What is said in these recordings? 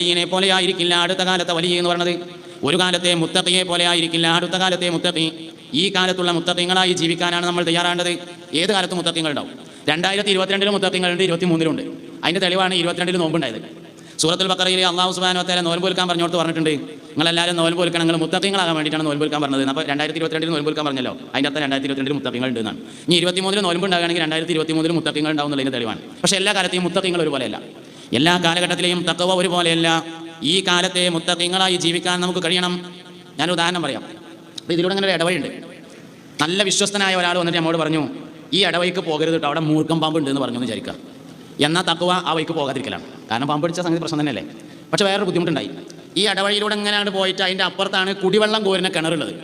വലിയനെ പോലെ ആയിരിക്കില്ല അടുത്ത കാലത്തെ വലിയ എന്ന് പറഞ്ഞത്. ഒരു കാലത്തെ മുത്തഖിയെ പോലെ ആയിരിക്കില്ല അടുത്ത കാലത്തെ മുത്തത്തി ഈ കാലത്തുള്ള മുത്തത്തിങ്ങളായി ജീവിക്കാനാണ് നമ്മൾ തയ്യാറാണ്ടത്. ഏത് കാലത്ത് മുത്തഖിങ്ങൾ ഉണ്ടാവും രണ്ടായിരത്തി ഇരുപത്തിരണ്ടിലും മുത്തത്തിങ്ങളുണ്ട് ഇരുപത്തി മൂന്നിലുണ്ട് അതിന്റെ തെളിവാണ് ഇരുപത്തിരണ്ടിൽ നോമ്പുണ്ടായത്. സൂറത്തുൽ ബക്കറയിൽ അള്ളാഹു സുബാനുവത്തേരെ വിൽക്കാൻ പറഞ്ഞോട്ട് പറഞ്ഞിട്ടുണ്ട്. നിങ്ങളെല്ലാവരും നോൽ വിൽക്കണം നിങ്ങൾ മുത്തഖിങ്ങളാകാൻ വേണ്ടിയിട്ടാണ് നോൽ പോൽക്കാൻ പറഞ്ഞത്. അപ്പോൾ രണ്ടായിരത്തി ഇരുപത്തിരണ്ടിൽ നോൽ പോൽക്കാൻ പറഞ്ഞല്ലോ. അതിന്റെ അർത്ഥം രണ്ടായിരത്തി ഇരുപത്തിരണ്ടിൽ മുത്തഖിങ്ങൾ ഉണ്ടെന്നാണ് ഇനി ഇരുപത്തി മൂന്നിൽ ഉണ്ടാകുകയാണെങ്കിൽ രണ്ടായിരത്തി ഇരുപത്തി മൂന്നിൽ മുത്തഖിങ്ങൾ ഉണ്ടാവും തെളിവാണ്. പക്ഷേ എല്ലാ കാലത്തെയും മുത്തത്തിങ്ങൾ ഒരുപോലെയല്ല. എല്ലാ കാലഘട്ടത്തിലെയും തക്കവ ഒരുപോലെയല്ല. ഈ കാലത്തെ മുത്തക്കിങ്ങളായി ജീവിക്കാൻ നമുക്ക് കഴിയണം. ഞാൻ ഉദാഹരണം പറയാം. അപ്പോൾ ഇതിലൂടെ അങ്ങനെ ഒരു ഇടവഴിയുണ്ട്. നല്ല വിശ്വസ്തനായ ഒരാൾ വന്നിട്ട് നമ്മോട് പറഞ്ഞു ഈ ഇടവഴിക്ക് പോകരുത് കേട്ടോ അവിടെ മൂർക്കം പാമ്പ് ഉണ്ട് എന്ന് പറഞ്ഞു എന്ന് വിചാരിക്കുക എന്നാൽ തക്കുവ ആ വഴിക്ക് പോകാതിരിക്കലാണ്. കാരണം പാമ്പ് പിടിച്ച സംഗതി പ്രശ്നം തന്നെയല്ലേ? പക്ഷേ വേറൊരു ബുദ്ധിമുട്ടുണ്ടായി. ഈ ഇടവഴിയിലൂടെ എങ്ങനെയാണ് പോയിട്ട് അതിന്റെ അപ്പുറത്താണ് കുടിവെള്ളം കോരുന്ന കിണറുള്ളത്.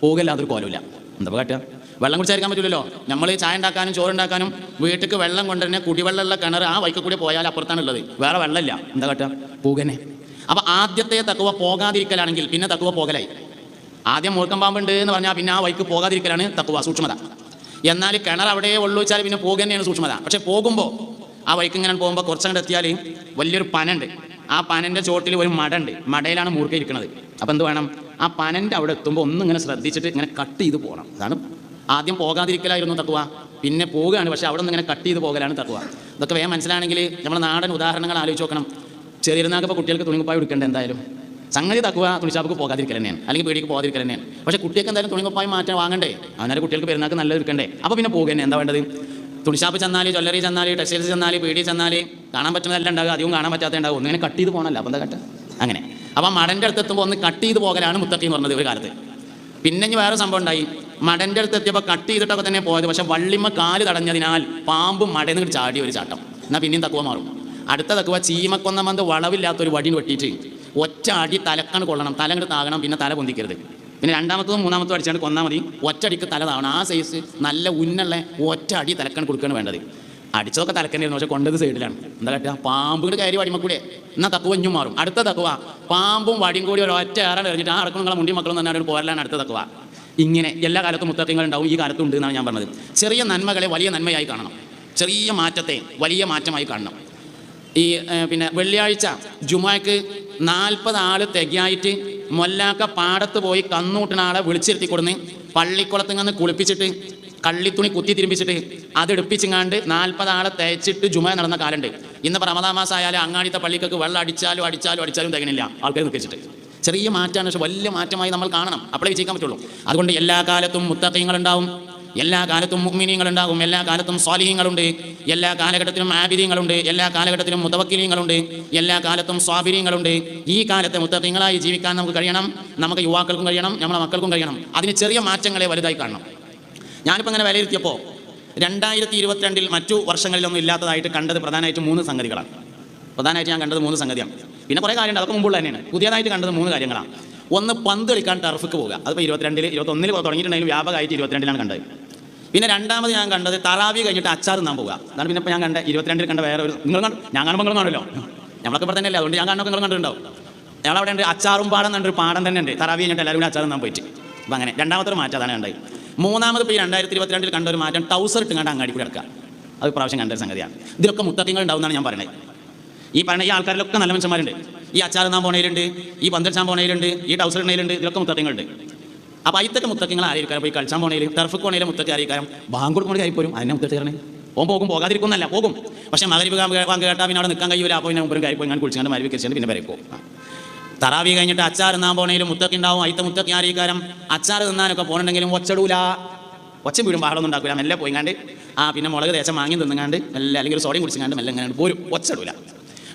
പോകില്ലാതൊരു കോലമില്ല. എന്താ കാട്ടുക വെള്ളം കുടിച്ചായിരിക്കാൻ പറ്റില്ലല്ലോ നമ്മൾ ചായ ഉണ്ടാക്കാനും ചോറുണ്ടാക്കാനും വീട്ടിലേക്ക് വെള്ളം കൊണ്ടുതന്നെ കുടിവെള്ളമുള്ള കിണർ ആ വഴിക്ക് കൂടി പോയാൽ അപ്പുറത്താണ് ഉള്ളത്. വേറെ വെള്ളമില്ല. എന്താ കാട്ടുക പൂകനെ അപ്പോൾ ആദ്യത്തെ തക്കുവ പോകാതിരിക്കലാണെങ്കിൽ പിന്നെ തക്കുവ പോകലായി. ആദ്യം മൂർക്കം പാമ്പുണ്ട് എന്ന് പറഞ്ഞാൽ പിന്നെ ആ വൈക്ക് പോകാതിരിക്കലാണ് തക്കുവ സൂക്ഷ്മത. എന്നാൽ കിണർ അവിടെ ഉള്ളു വെച്ചാൽ പിന്നെ പോകുക സൂക്ഷ്മത. പക്ഷെ പോകുമ്പോൾ ആ വൈക്ക് ഇങ്ങനെ പോകുമ്പോൾ കുറച്ചങ്ങോട്ട് എത്തിയാൽ വലിയൊരു പനുണ്ട് ആ പനന്റെ ചോട്ടിൽ ഒരു മടണ്ട് മടയിലാണ് മൂർക്ക ഇരിക്കുന്നത്. അപ്പം എന്ത് വേണം? ആ പനന്റെ അവിടെ എത്തുമ്പോൾ ഒന്നും ഇങ്ങനെ ശ്രദ്ധിച്ചിട്ട് ഇങ്ങനെ കട്ട് ചെയ്ത് പോകണം. അതാണ് ആദ്യം പോകാതിരിക്കലായിരുന്നു തക്കുവ പിന്നെ പോവുകയാണ്. പക്ഷെ അവിടെ നിന്ന് ഇങ്ങനെ കട്ട് ചെയ്ത് പോകലാണ് തക്കുവ ഇതൊക്കെ വേഗം മനസ്സിലാണെങ്കിൽ നമ്മുടെ നാടൻ ഉദാഹരണങ്ങൾ ആലോചിച്ച് നോക്കണം. ചെറിയനാൾക്ക് ഇപ്പോൾ കുട്ടികൾക്ക് തുണിക്കുപ്പായി എടുക്കേണ്ട എന്തായാലും? സംഗതി തക്കുക തുണിച്ചാപ്പ് പോകാതിരിക്കൽ തന്നെയാണ്. അല്ലെങ്കിൽ പേടിക്ക് പോകാതിരിക്കൽ തന്നെയാണ്. പക്ഷേ കുട്ടികൾക്ക് എന്തായാലും തുണിക്കുപ്പായി മാറ്റാൻ വാങ്ങണ്ടേ? അവനാലും കുട്ടികൾക്ക് പെരുന്നാൾക്ക് നല്ലത് എടുക്കണ്ടേ അപ്പോൾ പിന്നെ പോകുക തന്നെ. എന്താ വേണ്ടത്? തുണിഷാപ്പ് ചെന്നാൽ ജ്വല്ലറി ചെന്നാൽ ടെക്സ്റ്റൈൽസ് ചെന്നാൽ പീടി ചെന്നാൽ കാണാൻ പറ്റുന്നതല്ല ഉണ്ടാകുക അധികം കാണാൻ പറ്റാത്ത ഉണ്ടാകും ഒന്നിങ്ങനെ കട്ട് ചെയ്ത് പോകണമല്ല. അപ്പം എന്താ കട്ട്? അങ്ങനെ. അപ്പം മടന്റെ അടുത്ത് എത്തുമ്പോൾ ഒന്ന് കട്ട് ചെയ്ത് പോകലാണ് മുത്തക്കി എന്ന് പറഞ്ഞത് ഒരു കാലത്ത്. പിന്നെ ഇനി വേറെ സംഭവം ഉണ്ടായി. മടന്റെ അടുത്ത് എത്തിയപ്പോൾ കട്ട് ചെയ്തിട്ടൊക്കെ തന്നെ പോയത്. പക്ഷേ വള്ളിമ്മ കാൽ തടഞ്ഞതിനാൽ പാമ്പ് മടയിൽ ചാടി ഒരു ചാട്ടം. എന്നാൽ പിന്നെയും തക്കുവ മാറും. അടുത്ത തക്കുവ മന്ത് വളവില്ലാത്തൊരു വടി വെട്ടിയിട്ട് ഒറ്റ അടി തലക്കാണ് കൊള്ളണം. തലങ്ങട് താകണം. പിന്നെ തല പൊന്തിക്കരുത്. പിന്നെ രണ്ടാമത്തതും മൂന്നാമത്തും അടിച്ചാണ് കൊന്നാൽ മതി. ഒറ്റടിക്ക് തലതാവണം ആ സൈസ് നല്ല ഉന്നുള്ള ഒറ്റ അടി തലക്കാൻ കൊടുക്കുകയാണ് വേണ്ടത്. അടിച്ചതൊക്കെ തലക്കണ്ടായിരുന്നു പക്ഷെ കൊണ്ടത് സൈഡിലാണ് എന്താ കേട്ടാ? പാമ്പിന്റെ കയറി വടിമക്കൂടെ എന്നാൽ തക്കുവ ഇഞ്ഞും മാറും. അടുത്ത തക്കുവ. പാമ്പും വടിയും കൂടി ഒരു ഒറ്റ ഏറെ എറിഞ്ഞിട്ട് ആ ഇറക്കും നിങ്ങളെ മുണ്ടി മക്കളും തന്നെ പോരലാണ് അടുത്ത തക്കുവ. ഇങ്ങനെ എല്ലാ കാലത്തും മുത്തക്കങ്ങൾ ഉണ്ടാവും. ഈ കാലത്തും ഉണ്ട് എന്നാണ് ഞാൻ പറഞ്ഞത്. ചെറിയ നന്മകളെ വലിയ നന്മയായി കാണണം. ചെറിയ മാറ്റത്തെ വലിയ മാറ്റമായി കാണണം. ഈ പിന്നെ വെള്ളിയാഴ്ച ജുമാക്ക് നാൽപ്പത് ആൾ തികയായിട്ട് മൊല്ലാക്ക പാടത്ത് പോയി കന്നൂട്ടിന ആളെ വിളിച്ചിരുത്തി കൊടുന്ന് പള്ളിക്കുളത്ത് നിന്ന് കുളിപ്പിച്ചിട്ട് കള്ളിത്തുണി കുത്തി തിരുമ്പിച്ചിട്ട് അത് എടുപ്പിച്ചിങ്ങാണ്ട് നാൽപ്പത് ആളെ തേച്ചിട്ട് ജുമ നടന്ന കാലുണ്ട് ഇന്നിപ്പോൾ പ്രമദാമാസ മാസം ആയാലും അങ്ങാടിത്തെ പള്ളിക്കൊക്കെ വെള്ളം അടിച്ചാലും അടിച്ചാലും അടിച്ചാലും തികണില്ല ആൾക്കാർ നിൽക്കിച്ചിട്ട്. ചെറിയ മാറ്റമാണ് പക്ഷെ വലിയ മാറ്റമായി നമ്മൾ കാണണം. അപ്പോഴേ വിജയിക്കാൻ പറ്റുള്ളൂ. അതുകൊണ്ട് എല്ലാ കാലത്തും മുത്തക്കീങ്ങളുണ്ടാവും എല്ലാ കാലത്തും മുഗ്മിനീങ്ങളുണ്ടാകും എല്ലാ കാലത്തും സ്വാലിഹ്യങ്ങളുണ്ട് എല്ലാ കാലഘട്ടത്തിലും ആബിദീങ്ങളുണ്ട് എല്ലാ കാലഘട്ടത്തിലും മുതവക്കിലീങ്ങളുണ്ട് എല്ലാ കാലത്തും സ്വാബിരീങ്ങളുണ്ട്. ഈ കാലത്തെ മുത്തക്കിങ്ങളായി ജീവിക്കാൻ നമുക്ക് കഴിയണം നമുക്ക് യുവാക്കൾക്കും കഴിയണം നമ്മളെ മക്കൾക്കും കഴിയണം. അതിന് ചെറിയ മാറ്റങ്ങളെ വലുതായി കാണണം. ഞാനിപ്പോൾ അങ്ങനെ വിലയിരുത്തിയപ്പോൾ രണ്ടായിരത്തി ഇരുപത്തിരണ്ടിൽ മറ്റു വർഷങ്ങളിലൊന്നും ഇല്ലാത്തതായിട്ട് കണ്ടത് പ്രധാനമായിട്ട് മൂന്ന് സംഗതികളാണ്. പ്രധാനമായിട്ട് ഞാൻ കണ്ടത് മൂന്ന് സംഗതിയാണ്. പിന്നെ കുറേ കാര്യമുണ്ട് അതൊക്കെ മുമ്പുള്ള തന്നെയാണ്. പുതിയതായിട്ട് കണ്ടത് മൂന്ന് കാര്യങ്ങളാണ്. ഒന്ന് പന്ത് കളിക്കാൻ ടർഫിക്ക് പോകുക അതിപ്പോൾ ഇരുപത്തിരണ്ടിൽ ഇരുപത്തൊന്നിൽ തുടങ്ങിയിട്ടുണ്ടെങ്കിൽ വ്യാപകമായിട്ട് ഇരുപത്തിരണ്ടിലാണ് കണ്ടത്. പിന്നെ രണ്ടാമത് ഞാൻ കണ്ടത് തറാവി കഴിഞ്ഞിട്ട് അച്ചാർ നിന്നാൻ പോവുക. അതാണ് പിന്നെ ഞാൻ കണ്ട ഇരുപത്തിരണ്ടിൽ കണ്ട വേറെ ഒരു നിങ്ങൾ ഞാൻ കാണുമ്പോൾ നിങ്ങൾ കാണുമല്ലോ. നമ്മളൊക്കെ ഇവിടെ തന്നെയല്ലേ? അതുകൊണ്ട് ഞാൻ കാണുമ്പോൾ നിങ്ങൾ കണ്ടിട്ടുണ്ടാവും. ഞങ്ങളവിടെ ഉണ്ട് അച്ചാറും പാടം എന്നൊരു പാടം തന്നെ ഉണ്ട് തറാവി കഴിഞ്ഞിട്ട് എല്ലാവരും അച്ചാർ തിന്നാൻ പോയിട്ട്. അപ്പം അങ്ങനെ രണ്ടാമത്തെ ഒരു മാറ്റം അതാണ് കണ്ടത്. മൂന്നാമത് ഇപ്പോൾ ഈ രണ്ടായിരത്തി ഇരുപത്തിരണ്ടിൽ കണ്ട ഒരു മാറ്റം ടൗസർ ഇട്ട് കണ്ട അങ്ങാടി കൂടി ഇറക്കുക അത് പ്രാവശ്യം കണ്ട ഒരു സംഗതിയാണ്. ഇതിലൊക്കെ മുത്തക്കങ്ങൾ ഉണ്ടാവുന്നതാണ് ഞാൻ പറയുന്നത് ഈ പറഞ്ഞ ഈ ആൾക്കാരിലൊക്കെ നല്ല മനുഷ്യന്മാരുണ്ട്. ഈ അച്ചാർ നാൻ പോണയിലുണ്ട് ഈ പന്തൽ ചാൻ പോണയിലുണ്ട് ഈ ടൗസർ ഇടണയിലുണ്ട് ഇതിലൊക്കെ മുത്തത്തിങ്ങളുണ്ട് അപ്പോൾ അയിത്തൊക്കെ മുത്തക്കങ്ങൾ ആയിരിക്കാം പോയി കളിച്ചാൻ പോണേലും? ടർഫ് കോണേലും മുത്തക്ക ആയിരിക്കാം ബാങ്ക് കൊടുക്കുന്ന കാര്യം അതിനെ മുത്തത്തി തരണേ? ഓൻ പോകും പോകാതിരിക്കുന്നല്ല പോകും. പക്ഷേ മകരിപ്പ് ബാങ്ക് കേട്ടാൽ പിന്നെ അവിടെ നിൽക്കാൻ കഴിയൂല. അപ്പോൾ പിന്നെ മുമ്പും കാര്യം പോയി ഞാൻ മരവി കഴിച്ചാണ്ട് പിന്നെ വരയ്ക്കും തറാവി കഴിഞ്ഞിട്ട് അച്ചാർ തിന്നാൻ പോണേലും മുത്തക്ക് ഉണ്ടാവും. അയിത്ത മുത്തക്ക് ആയിരിക്കാരം അച്ചാർ തിന്നാനൊക്കെ പോകണമെങ്കിലും ഒച്ചടൂല. ഒച്ച വീടും പാടൊന്നും ഉണ്ടാക്കില്ല മെല്ലെ പോയിങ്ങാണ്ട് ആ പിന്നെ മുളക് തേച്ച മാങ്ങി തിന്നുങ്ങാണ്ട് മെല്ലെ അല്ലെങ്കിൽ ഒരു സോഡയും കുടിച്ചിങ്ങാണ്ട് മെല്ലെ ഇങ്ങനെ പോരും. ഒച്ചടൂല.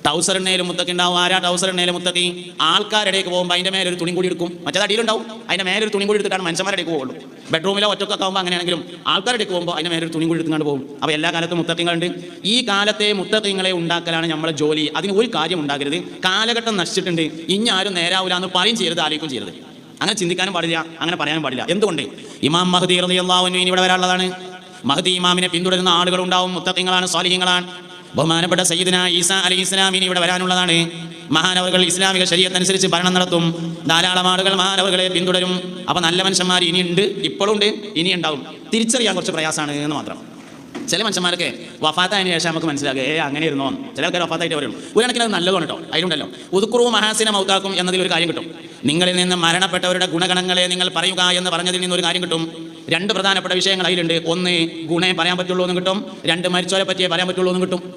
ടൗസർ മുത്തക്കി ഉണ്ടാവും. ആരാ ടൗസർ മുത്തക്കി? ആൾക്കാരുടെയൊക്കെ പോകുമ്പോൾ അതിന്റെ മേലെ ഒരു തുണി കൂടി എടുക്കും. മറ്റേത് അടിയിലുണ്ടാവും. അതിന്റെ മേലെ ഒരു തുണി കൂടി എടുത്തിട്ടാണ് മനുഷ്യന്മാരുടെ പോകുള്ളൂ ബെഡ്റൂമിലോ ഒറ്റക്കൊക്കെ ആകുമ്പോൾ അങ്ങനെയാണെങ്കിലും ആൾക്കാരുടെ പോകുമ്പോൾ അതിന്റെ മേലെ ഒരു തുണി കൂടി എടുത്തുകൊണ്ട് പോകും. അപ്പോൾ എല്ലാ കാലത്തും മുത്തക്കിങ്ങളുണ്ട് ഈ കാലത്തെ മുത്തക്കിങ്ങളെ ഉണ്ടാക്കലാണ് നമ്മളെ ജോലി. അതിന് ഒരു കാര്യം ഉണ്ടാകരുത്. കാലഘട്ടം നശിച്ചിട്ടുണ്ട്. ഇനി ആരും നേരാവില്ല എന്ന് പറയും ചെയ്യരുത് ആലോചിക്കും ചെയ്യരുത്. അങ്ങനെ ചിന്തിക്കാനും പാടില്ല അങ്ങനെ പറയാനും പാടില്ല. എന്തുകൊണ്ട്? ഇമാം മഹദീർ അൻഹു ഇനി ഇവിടെ വരാനുള്ളതാണ്. മഹദി ഇമാമിനെ പിന്തുടരുന്ന ആളുകളുണ്ടാവും മുത്തക്കിങ്ങളാണ് സ്വാലിഹ്യങ്ങളാണ് ബഹുമാനപ്പെട്ട സയ്യിദിന ഈസ അലി ഇസ്ലാമിനി ഇവിടെ വരാനുള്ളതാണ്. മഹാനവറുകൾ ഇസ്ലാമിക ശരീരത്തനുസരിച്ച് ഭരണം നടത്തും. ധാരാളം ആളുകൾ മഹാനവറുകളെ പിന്തുടരും. അപ്പൊ നല്ല മനുഷ്യന്മാർ ഇനിയുണ്ട് ഇപ്പോഴുണ്ട് ഇനി ഉണ്ടാവും തിരിച്ചറിയാൻ കുറച്ച് പ്രയാസമാണ് എന്ന് മാത്രം. ചില മനുഷ്യന്മാരൊക്കെ വഫാത്തായതിനു ശേഷം നമുക്ക് മനസ്സിലാക്കുക ഏ അങ്ങനെ ഇരുന്നോ ചില ആൾക്കാർ വഫാത്തായിട്ട് വരും കണക്കിന് അത് നല്ലതാണ് കേട്ടോ. അതിലുണ്ടല്ലോ. ഉതുക്കുറവ് മഹാസിനെ മൗത്താക്കും എന്നതിൽ ഒരു കാര്യം കിട്ടും. നിങ്ങളിൽ നിന്ന് മരണപ്പെട്ടവരുടെ ഗുണഗണങ്ങളെ നിങ്ങൾ പറയുക എന്ന് പറഞ്ഞതിൽ നിന്ന് ഒരു കാര്യം കിട്ടും. രണ്ട് പ്രധാനപ്പെട്ട വിഷയങ്ങൾ അതിലുണ്ട്. ഒന്ന് ഗുണേ പറയാൻ പറ്റുള്ളൂ എന്ന് കിട്ടും. രണ്ട് മരിച്ചവരെ പറ്റിയേ പറയാൻ പറ്റുള്ളൂ എന്ന് കിട്ടും.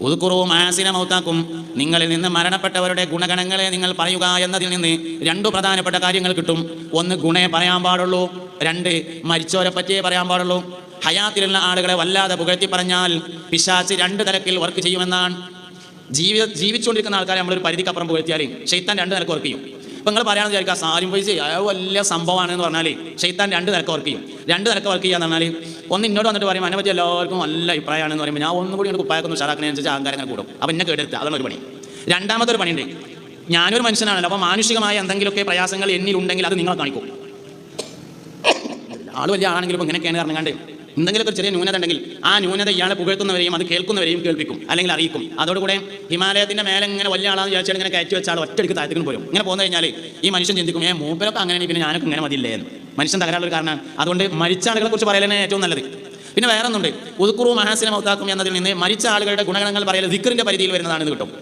ഉതുക്കുറവും ആസിന മൗത്താക്കും. നിങ്ങളിൽ നിന്ന് മരണപ്പെട്ടവരുടെ ഗുണഗണങ്ങളെ നിങ്ങൾ പറയുക എന്നതിൽ നിന്ന് രണ്ടു പ്രധാനപ്പെട്ട കാര്യങ്ങൾ കിട്ടും. ഒന്ന് ഗുണേ പറയാൻ പാടുള്ളൂ. രണ്ട് മരിച്ചവരെ പറ്റിയേ പറയാൻ പാടുള്ളൂ. ഹയാത്തിലുള്ള ആളുകളെ വല്ലാതെ പുകഴ്ത്തി പറഞ്ഞാൽ പിശാച്ച് രണ്ട് തലക്കിൽ വർക്ക് ചെയ്യുമെന്നാണ്. ജീവിത ജീവിച്ചുകൊണ്ടിരിക്കുന്ന ആൾക്കാരെ നമ്മളൊരു പരിധിക്കപ്പുറം പുകഴ്ത്തിയാൽ ശൈത്താൻ രണ്ട് നിലയ്ക്ക് വർക്ക് ചെയ്യും. ഇപ്പം നിങ്ങൾ പറയാണെന്ന് വിചാരിക്കുക സാലിം പൈസ അയാൾ വലിയ സംഭവമാണ് എന്ന് പറഞ്ഞാൽ ഷെയ്ത്താൻ രണ്ട് നിലയ്ക്ക് വർക്ക് ചെയ്യും. രണ്ട് നിലയ്ക്ക് വർക്ക് ചെയ്യാന്ന് പറഞ്ഞാൽ ഒന്ന് ഇന്നോട് വന്നിട്ട് പറയും അതിനെ പറ്റി എല്ലാവർക്കും നല്ല അഭിപ്രായമാണെന്ന് പറയുമ്പോൾ ഞാൻ ഒന്നും കൂടി എനിക്ക് കുപ്പായൊക്കെ ഉഷാറാക്കുന്നതിനനുസരിച്ച് ആകാരങ്ങൾ കൂടും. അപ്പം എന്നെ കേടെടുത്ത് അതാണ് ഒരു പണി. രണ്ടാമത്തെ ഒരു പണിയുണ്ട്. ഞാനൊരു മനുഷ്യനാണല്ലോ അപ്പോൾ മാനുഷികമായ എന്തെങ്കിലുമൊക്കെ പ്രയാസങ്ങൾ എന്നിലുണ്ടെങ്കിൽ അത് നിങ്ങളെ കാണിക്കും. ആൾ വലിയ ആളാണെങ്കിലും ഇപ്പം ഇങ്ങനെയൊക്കെയാണ് കാരണം കണ്ട് എന്തെങ്കിലും ഒരു ചെറിയ ന്യൂനത ഉണ്ടെങ്കിൽ ആ ന്യൂനത ഇയാളെ പുകഴ്ത്തുന്നവരെയും അത് കേൾക്കുന്നവരെയും കേൾപ്പിക്കും അല്ലെങ്കിൽ അറിയിക്കും. അതോടുകൂടെ ഹിമാലയത്തിന്റെ മേലെ ഇങ്ങനെ വലിയ ആളാന്ന് വിചാരിച്ചാൽ ഇങ്ങനെ കയറ്റി വെച്ചാൽ ഒറ്റയ്ക്ക് താഴ്ത്തിക്കും പോരും. ഇങ്ങനെ പോകുന്ന കഴിഞ്ഞാൽ ഈ മനുഷ്യൻ ചിന്തിക്കും ഏ മൂപ്പരൊക്കെ അങ്ങനെ പിന്നെ ഞാനൊക്കെ ഇങ്ങനെ മതിയില്ലേ? എന്ന്. മനുഷ്യൻ തകരാനുള്ള ഒരു കാരണമാണ്. അതുകൊണ്ട് മരിച്ച ആളുകളെ കുറിച്ച് പറയലാണ് ഏറ്റവും നല്ലത്. പിന്നെ വേറെ ഒന്നുണ്ട് ഉതുക്കുറു മഹാസിനെ മൗത്താക്കും എന്നതിൽ നിന്ന് മരിച്ച ആളുകളുടെ ഗുണഗണങ്ങൾ പറയൽ ദിക്കറിന്റെ പരിധിയിൽ വരുന്നതാണ് ഇത് കിട്ടും.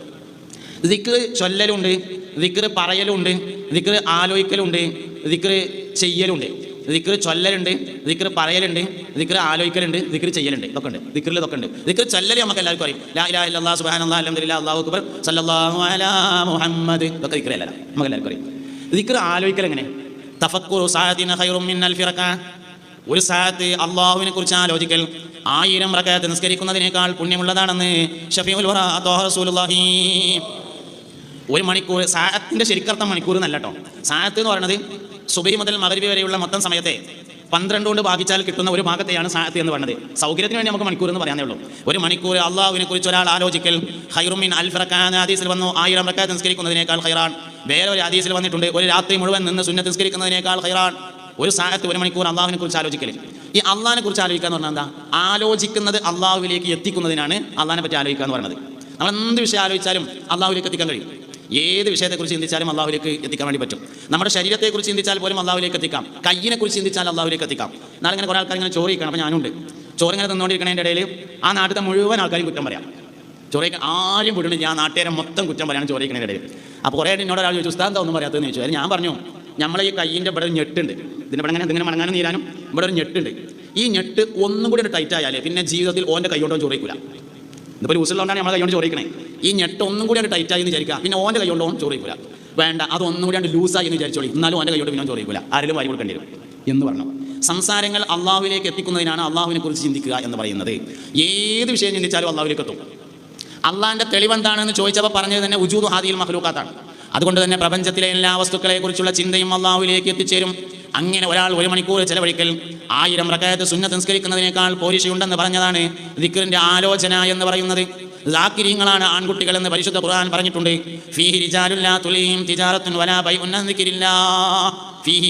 ദിക്ക് ചൊല്ലലുണ്ട് ദിക്കറ് പറയലുണ്ട് ദിക്കറ് ആലോചിക്കലുണ്ട് ദിക്കറ് ചെയ്യലുണ്ട്. ദിക്ർ ചൊല്ലലുണ്ട് ദിക്കർ പറയലുണ്ട് ദിക്കർ ആലോചിക്കലുണ്ട് ദിക്കർ ചെയ്യലുണ്ട്. ഇതൊക്കെ ഉണ്ട് ദിക്കറിൽ ഇതൊക്കെ ഉണ്ട് ദിക്കർ ചൊല്ലൽ നമുക്ക് എല്ലാവർക്കും അറിയാം. ലാ ഇലാഹ ഇല്ലല്ലാഹു സുബ്ഹാനല്ലാഹ് അൽഹംദുലില്ലാഹ് അല്ലാഹു അക്ബർ സല്ലല്ലാഹു അലാ മുഹമ്മദ്. ഇതൊക്കെ ദിക്കർ അല്ല. നമുക്ക് എല്ലാവർക്കും അറിയാം. ദിക്കർ ആലോചിക്കൽ എങ്ങനെ? തഫക്കുറു സാഅത്തിന ഖൈറും മിൻ അൽഫി റക്അ ഒരു സാഹത്ത് അള്ളാഹുവിനെ കുറിച്ച് ആലോചിക്കൽ. ആയിരം റക്കാത്ത് നിസ്കരിക്കുന്നതിനേക്കാൾ പുണ്യമുള്ളതാണെന്ന് റസൂലുള്ളാഹി. ഒരു മണിക്കൂർ സാഹത്തിന്റെ ശരിക്കർത്ഥം മണിക്കൂർ എന്നല്ല കേട്ടോ. എന്ന് പറയുന്നത് സുബഹി മുതൽ മകരവി വരെയുള്ള മൊത്തം സമയത്തെ പന്ത്രണ്ട് കൊണ്ട് ഭാഗിച്ചാൽ കിട്ടുന്ന ഒരു ഭാഗത്തെയാണ് സാഹത്ത് എന്ന് പറഞ്ഞത്. സൗകര്യത്തിന് വേണ്ടി നമുക്ക് മണിക്കൂർ എന്ന് പറയാനേ ഉള്ളൂ. ഒരു മണിക്കൂർ അള്ളാഹുവിനെ കുറിച്ച് ഒരാൾ ആലോചിക്കൽ ഹൈറുമിൻ അൽഫ് റക്കാൻ ഹദീസിൽ വന്നു ആയിരം റക്കാ നിസ്കരിക്കുന്നതിനേക്കാൾ ഹൈറാൻ വേറെ ഒരു ഹദീസിൽ വന്നിട്ടുണ്ട് ഒരു രാത്രി മുഴുവൻ നിന്ന് സുന്നത്ത് നിസ്കരിക്കുന്നതിനേക്കാൾ ഹൈറാൻ ഒരു സാഹത്ത് ഒരു മണിക്കൂർ അള്ളാഹുവിനെ കുറിച്ച് ആലോചിക്കൽ ഈ അള്ളാഹിനെ കുറിച്ച് ആലോചിക്കുക എന്ന് പറഞ്ഞാൽ എന്താ? ആലോചിക്കുന്നത് അള്ളാഹുവിലേക്ക് എത്തിക്കുന്നതിനാണ് അള്ളാഹിനെ പറ്റി ആലോചിക്കുക എന്ന് പറയുന്നത് നമ്മൾ എന്ത് വിഷയം ആലോചിച്ചാലും അള്ളാഹുലേക്ക് എത്തിക്കാൻ കഴിയും. ഏത് വിഷയത്തെക്കുറിച്ച് ചിന്തിച്ചാലും അള്ളാഹുലേക്ക് എത്തിക്കാൻ വേണ്ടി പറ്റും. നമ്മുടെ ശരീരത്തെക്കുറിച്ച് ചിന്തിച്ചാൽ പോലും അള്ളാഹുലേക്ക് എത്തിക്കാം. കയ്യിനെ കുറിച്ച് ചിന്തിച്ചാൽ അള്ളാഹുലേക്ക് എത്തിക്കാം. നാളെ ഇങ്ങനെ കുറേ ആൾക്കാർ ഇങ്ങനെ ചോറ് കഴിക്കണം. അപ്പോൾ ഞാനുണ്ട്. ചോറ് ഇങ്ങനെ തിന്നുകൊണ്ടിരിക്കുന്നതിന്റെ ഇടയിൽ ആ നാട്ടിലെ മുഴുവൻ ആൾക്കാരും കുറ്റം പറയാം. ചോറ് ആരും വിടുന്നില്ല. ആ നാട്ടുകാരെ മൊത്തം കുറ്റം പറയാണ് ചോറിക്കണതിന്റെ ഇടയിൽ അപ്പോൾ കുറേ എന്നോട് ഒരാൾ ചോദിച്ചു ഉസ്താദ് ഒന്നും പറയാത്തതെന്ന് ചോദിച്ചു? അതിന് ഞാൻ പറഞ്ഞു നമ്മളെ ഈ കയ്യിന്റെ ഇവിടെ ഒരു ഞെട്ടുണ്ട്. ഇതിന്റെ ഇവിടെ അങ്ങനെ ഇതിങ്ങനെ മടങ്ങാനും നീരാനും ഇവിടെ ഒരു ഞെട്ടുണ്ട്. ഈ ഞെട്ട് ഒന്നും കൂടി ടൈറ്റ് ആയാലേ പിന്നെ ജീവിതത്തിൽ ഓന്റെ കൈ കൊണ്ടോ ചോറിക്കൂല ഇതിപ്പോൾ ലൂസിലുകൊണ്ടാണ് നമ്മളെ കൈകൊണ്ട് ചോറിക്കണേ. ഈ ഞെട്ട് ഒന്നും കൂടി ഒരു ടൈറ്റായി എന്ന് വിചാരിക്കുക. പിന്നെ ഓന്റെ കൈകൊണ്ടോ ചോറിക്കൂല. വേണ്ട അതൊന്നും കൂടി കൂടി ലൂസായി എന്ന് വിചാരിച്ചോളി. എന്നാലും ഓന്റെ കൈകൊണ്ട് പിന്നെ ചോറിക്കൂല. ആരെങ്കിലും വാരി കൊടുക്കേണ്ടി വരും. എന്ന് പറഞ്ഞു. സംസാരങ്ങൾ അള്ളാഹുവിലേക്ക് എത്തിക്കുന്നതിനാണ് അള്ളാഹുവിനെ കുറിച്ച് ചിന്തിക്കുക എന്ന് പറയുന്നത്. ഏത് വിഷയം ചിന്തിച്ചാലും അള്ളാഹുവിലേക്ക് എത്തും. അള്ളാഹിന്റെ തെളിവെന്താണെന്ന് ചോദിച്ചപ്പോൾ പറഞ്ഞത് തന്നെ ഉജൂദ് ഹാദിയിൽ മഹ്ലൂക്കാത്താണ് അതുകൊണ്ട് തന്നെ പ്രപഞ്ചത്തിലെ എല്ലാ വസ്തുക്കളെ കുറിച്ചുള്ള ചിന്തയും അള്ളാഹുവിലേക്ക് എത്തിച്ചേരും. അങ്ങനെ ഒരാൾ ഒരു മണിക്കൂർ ചെലവഴിക്കൽ. ആയിരം റക്കായത്ത് സുന്ന സംസ്കരിക്കുന്നതിനേക്കാൾ പോരിശയുണ്ടെന്ന് പറഞ്ഞതാണ് ദിക്കറിന്റെ ആലോചന എന്ന് പറയുന്നത്. ാണ് ആൺകുട്ടികൾ എന്ന് പരിശുദ്ധ ഖുർആൻ പറഞ്ഞിട്ടുണ്ട്. ഫീഹി തുലീം വലാ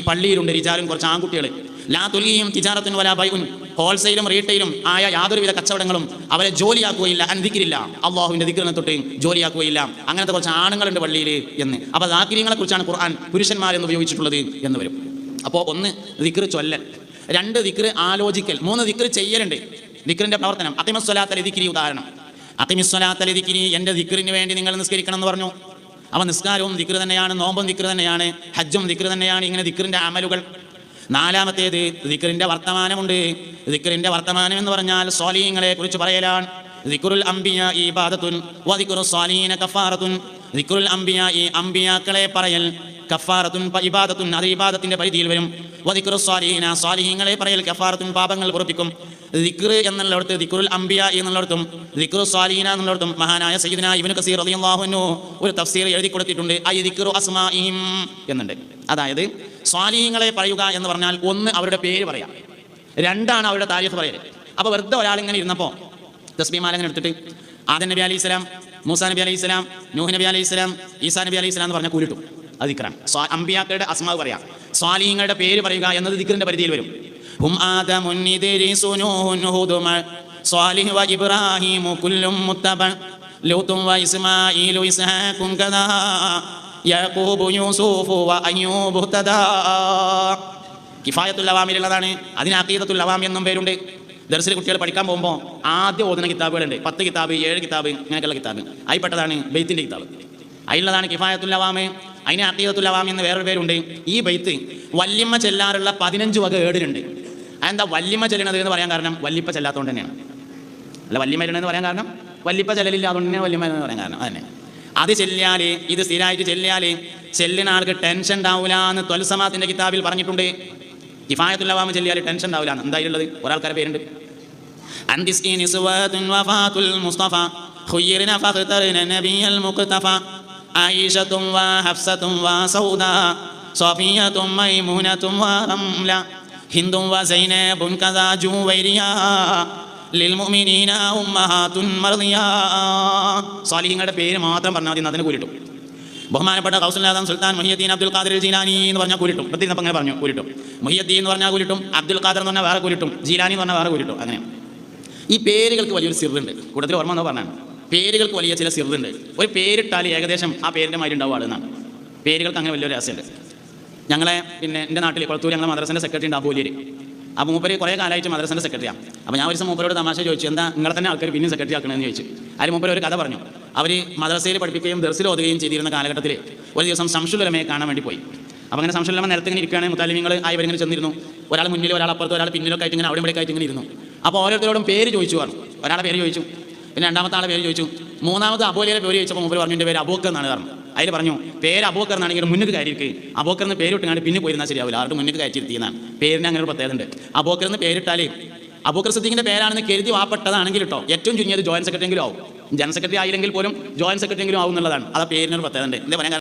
പള്ളിയിലുണ്ട് റിജാലും കുറച്ച് ആൺകുട്ടികൾ ലാ തുലിയും തിജാറത്തുൻ വലാ ബൈഉൻ. ഹോൾസെയിലും റീറ്റെയിലും ആയ യാതൊരുവിധ കച്ചവടങ്ങളും അവരെ ജോലിയാക്കുകയില്ല. അന്തിക്കില്ല അള്ളാഹുവിന്റെ ദിക്കറിനെ തൊട്ട് ജോലിയാക്കുകയില്ല. അങ്ങനത്തെ കുറച്ച് ആണുങ്ങളുണ്ട് പള്ളിയിൽ എന്ന്. അപ്പോൾ ദാക്കിര്യങ്ങളെ കുറിച്ചാണ് ഖുർആൻ പുരുഷന്മാരെന്ന് ഉപയോഗിച്ചിട്ടുള്ളത് എന്ന് വരും. അപ്പോൾ ഒന്ന് ദിക്ർ ചൊല്ലൽ രണ്ട് ദിക്ർ ആലോചിക്കൽ മൂന്ന് ദിക്ർ ചെയ്യലുണ്ട്. ദിക്റിന്റെ പ്രവർത്തനം. അതിമസ്വലാത്ത ദിക്കിരി ഉദാഹരണം. അത്തിമിസ്വലാത്തല ദിക്കിരി എന്റെ ദിക്റിന് വേണ്ടി നിങ്ങൾ നിസ്കരിക്കണം എന്ന് പറഞ്ഞു. അവ നിസ്കാരവും ദിക്ർ തന്നെയാണ് നോമ്പും ദിക്ർ തന്നെയാണ് ഹജ്ജും ദിക്ർ തന്നെയാണ് ഇങ്ങനെ ദിക്റിന്റെ അമലുകൾ. നാലാമത്തേത് ദിക്റിന്റെ വർത്തമാനമുണ്ട്. ദിക്റിന്റെ വർത്തമാനം എന്ന് പറഞ്ഞാൽ സ്വാലീങ്ങളെ കുറിച്ച് പറയലാണ്. ദിക്റുൽ അംബിയ ഈ ബാധത്തുൻ വദിക്റു സ്വാലീന കഫാറത്തുൻ. ദിക്റുൽ അംബിയ ഈ അംബിയാക്കളെ പറയൽ. കഫാറത്തുൻ ഇബാദത്തുൻ അത് ഇബാദത്തിന്റെ പരിധിയിൽ വരും. വദിക്റു സ്വാലിഹീന സ്വാലിഹീങ്ങളെ പറയൽ കഫാറത്തുൻ പാപങ്ങൾ പുറപ്പിക്കും. ദിക്ർ എന്നുള്ളടത്ത് ദിക്റുൽ അംബിയ എന്നുള്ളടത്തും ദിക്റു സ്വാലീന എന്നുള്ളടത്തും മഹാനായ സയ്യിദ്ന ഇബ്നു കസീർ അൻഹു ഒരു തഫ്സീർ എഴുതി കൊടുത്തിട്ടുണ്ട്. ഐ ദിക്റു അസ്മാഇഹിം എന്നുണ്ട്. അതായത് സ്വാലീഹങ്ങളെ പറയുക എന്ന് പറഞ്ഞാൽ ഒന്ന് അവരുടെ പേര് പറയാം. രണ്ടാണ് അവരുടെ താരിഫ് പറയൽ. അപ്പോൾ വെറുതെ ഒരാൾ ഇങ്ങനെ ഇരുന്നപ്പോൾ തസ്ബീമാല ഇങ്ങനെ എടുത്തിട്ട് ആദൻ നബി അലൈഹി സ്വലാം മൂസാ നബി അലൈഹി സ്വലാം നൂഹ് നബി അലൈഹി സ്വലാം ഈസാ നബി അലൈഹി സ്വലാം എന്ന് പറഞ്ഞാൽ കൂലിട്ടു. അത് സ്വാ അമ്പിയാക്കളുടെ അസ്മാവ് പറയാം. സ്വാലീങ്ങളുടെ പേര് പറയുക എന്നത് ദിക്റിന്റെ പരിധിയിൽ വരും. കിഫായത്തുൽ അവാമിലുള്ളതാണ് അതിന് അക്കീദത്തുൽ അവാമി എന്നും പേരുണ്ട്. ദർസിൽ കുട്ടികൾ പഠിക്കാൻ പോകുമ്പോൾ ആദ്യം ഓതുന്ന കിതാബുകളുണ്ട്. പത്ത് കിതാബ് ഏഴ് കിതാബ് ഇങ്ങനെയൊക്കെയുള്ള കിതാബ്. അതിൽപ്പെട്ടതാണ് ബെയ്ത്തിന്റെ കിതാബ്. അതിലുള്ളതാണ് കിഫായത്തുല്ലവാമ് അതിന് അക്കീയത്തുലവാം എന്ന് വേറൊരു പേരുണ്ട്. ഈ ബൈത്ത് വല്യമ്മ ചെല്ലാറുള്ള പതിനഞ്ച് വക ഏടിലുണ്ട് അതെന്താ വല്യമ്മ ചെല്ലണത് എന്ന് പറയാൻ കാരണം വല്ലിപ്പ ചെല്ലാത്തതുകൊണ്ട് തന്നെയാണ്. അല്ല വല്യമ്മ ചെല്ലണമെന്ന് പറയാൻ കാരണം വല്ലിപ്പ ചെല്ലലില്ലാതുകൊണ്ട് തന്നെ വല്യമ്മ എന്ന് പറയാൻ കാരണം. അതന്നെ. അത് ചെല്ലിയാൽ ഇത് സ്ഥിരമായിട്ട് ചെല്ലിയാൽ ചെല്ലിന ആൾക്ക് ടെൻഷൻ ഉണ്ടാവില്ല എന്ന് ത്വൽസമാത്തിന്റെ കിതാബിൽ പറഞ്ഞിട്ടുണ്ട്. കിഫായത്തുല്ലവാമ ചെല്ലിയാൽ ടെൻഷൻ ഉണ്ടാവില്ല എന്ന്. എന്തായാലുള്ളത് ഒരാൾക്കാരെ പേരുണ്ട്. അന്തിസ്കീൻ മുസ്തഫ ഖുയ്യറിന ഫഖ്തറിന നബിയൽ മുഖ്തഫ ആയിഷത്തും വാ ഹഫ്സത്തും വാ സൗദ സോഫിയത്തും മൈമൂനത്തും വാ റംല. ഹിന്ദും വാ സൈനബുൻ കദാ ജൂവൈരിയ. ലിൽമുമിനീന ഉമ്മഹാത്തുൻ മർദിയ. സാലിഹിങ്ങളുടെ പേര് മാത്രം പറഞ്ഞാൽ മതി അതിന് കൂലിട്ടു. ബഹുമാനപ്പെട്ട കൗസലാദം സുൽത്താൻ മുഹിയദ്ദീൻ അബ്ദുൽ ഖാദിർ ജീലാനി എന്ന് പറഞ്ഞാൽ കൂലിട്ടും. പ്രത്യേകം അപ്പം അങ്ങനെ പറഞ്ഞു കൂലിട്ടും. മുഹിയദ്ദീൻ എന്ന് പറഞ്ഞാൽ കൂലിട്ടും അബ്ദുൽ ഖാദർ എന്ന് പറഞ്ഞാൽ വേറെ കൂലിട്ടും ജീലാനി എന്ന് പറഞ്ഞാൽ വേറെ കൂലിട്ടും അങ്ങനെ. ഈ പേരുകൾക്ക് വലിയൊരു സിറുണ്ട് കൂട്ടത്തിൽ ഓർമ്മ എന്ന് പറഞ്ഞാൽ പേരുകൾക്ക് വലിയ ചില സിറുണ്ട് ഒരു പേരിട്ടാൽ ഏകദേശം ആ പേരിന്റെ മാതിരി ഉണ്ടാവും ആളെന്നാണ് പേരുകൾക്ക് അങ്ങനെ വലിയൊരു രഹസ്യമുണ്ട്. ഞങ്ങളെ പിന്നെ എന്റെ നാട്ടിൽ കുളത്തൂർ ഞങ്ങളെ മദ്രസന്റെ സെക്രട്ടറി ഉണ്ട് അബൂലിയർ. ആ മൂപ്പര് കുറേ കാലമായിട്ട് മദ്രസന്റെ സെക്രട്ടറിയാണ് അപ്പോൾ ഞാൻ ഒരു ദിവസം മൂപ്പരോട് തമാശ ചോദിച്ചു എന്താ നിങ്ങളെ തന്നെ ആൾക്കാർ പിന്നെയും സെക്രട്ടറി ആക്കണമെന്ന് ചോദിച്ചു? അതിൽ മൂപ്പര് ഒരു കഥ പറഞ്ഞു. അവർ മദ്രസയിൽ പഠിപ്പിക്കുകയും ദർസിൽ ഓതുകയും ചെയ്തിരുന്ന കാലഘട്ടത്തിൽ ഒരു ദിവസം സംശുലമയെ കാണാൻ വേണ്ടി പോയി. അപ്പോൾ അങ്ങനെ സംശുലമ നേരത്തെ ഇങ്ങനെ ഇരിക്കുകയാണെങ്കിൽ മുത്താലിമിങ്ങൾ ആയവരിങ്ങനെ ചെന്നിരുന്നു. ഒരാൾ മുന്നിൽ ഒരാൾ അപ്പുറത്ത് ഒരാൾ പിന്നിലൊക്കെ ആയിട്ട് ഇങ്ങനെ അവിടെ ഇവിടെ ആയിട്ട് ഇങ്ങനെ ഇരുന്നു. അപ്പോൾ ഓരോരുത്തരോടും പേര് ചോദിച്ചു പറഞ്ഞു. ഒരാളെ പേര് ചോദിച്ചു. പിന്നെ രണ്ടാമത്തെ ആളെ പേര് ചോദിച്ചു. മൂന്നാമത് അബോലിയുടെ പേര് ചോദിച്ചപ്പോൾ മുമ്പ് പറഞ്ഞു എന്റെ പേര് അബോക്കർ എന്നാണ് പറഞ്ഞു. അതിൽ പറഞ്ഞു പേര് അബോക്കർ എന്നാണെങ്കിൽ മുന്നിൽ കയറിയിരിക്കും. അബോക്കർ എന്ന് പേരിട്ടാണ് പിന്നെ പോയിരുന്നാൽ ശരിയാവില്ല ആരുടെ മുന്നിൽ കയറ്റിയിരുത്തിയെന്നാണ് പേരിന് അങ്ങനെ ഒരു പ്രത്യേകത ഉണ്ട്. അബോക്കർ എന്ന് പേരിട്ടാലേ അബൂക്കർ സിദ്ദീഖിന്റെ പേരാണെന്ന് കരുതി വാപ്പെട്ടതാണെങ്കിൽ കേട്ടോ ഏറ്റവും ചുരുങ്ങിയത് ജോയിന്റ് സെക്രട്ടറി എങ്കിലും ആവും. ജനറൽ സെക്രട്ടറി ആയില്ലെങ്കിൽ പോലും ജോയിന്റ് സെക്രട്ടറി എങ്കിലും ആവും എന്നുള്ളതാണ്. അതാ പേരിനൊരു പ്രത്യേകത ഉണ്ട്. എന്താ പറയാൻ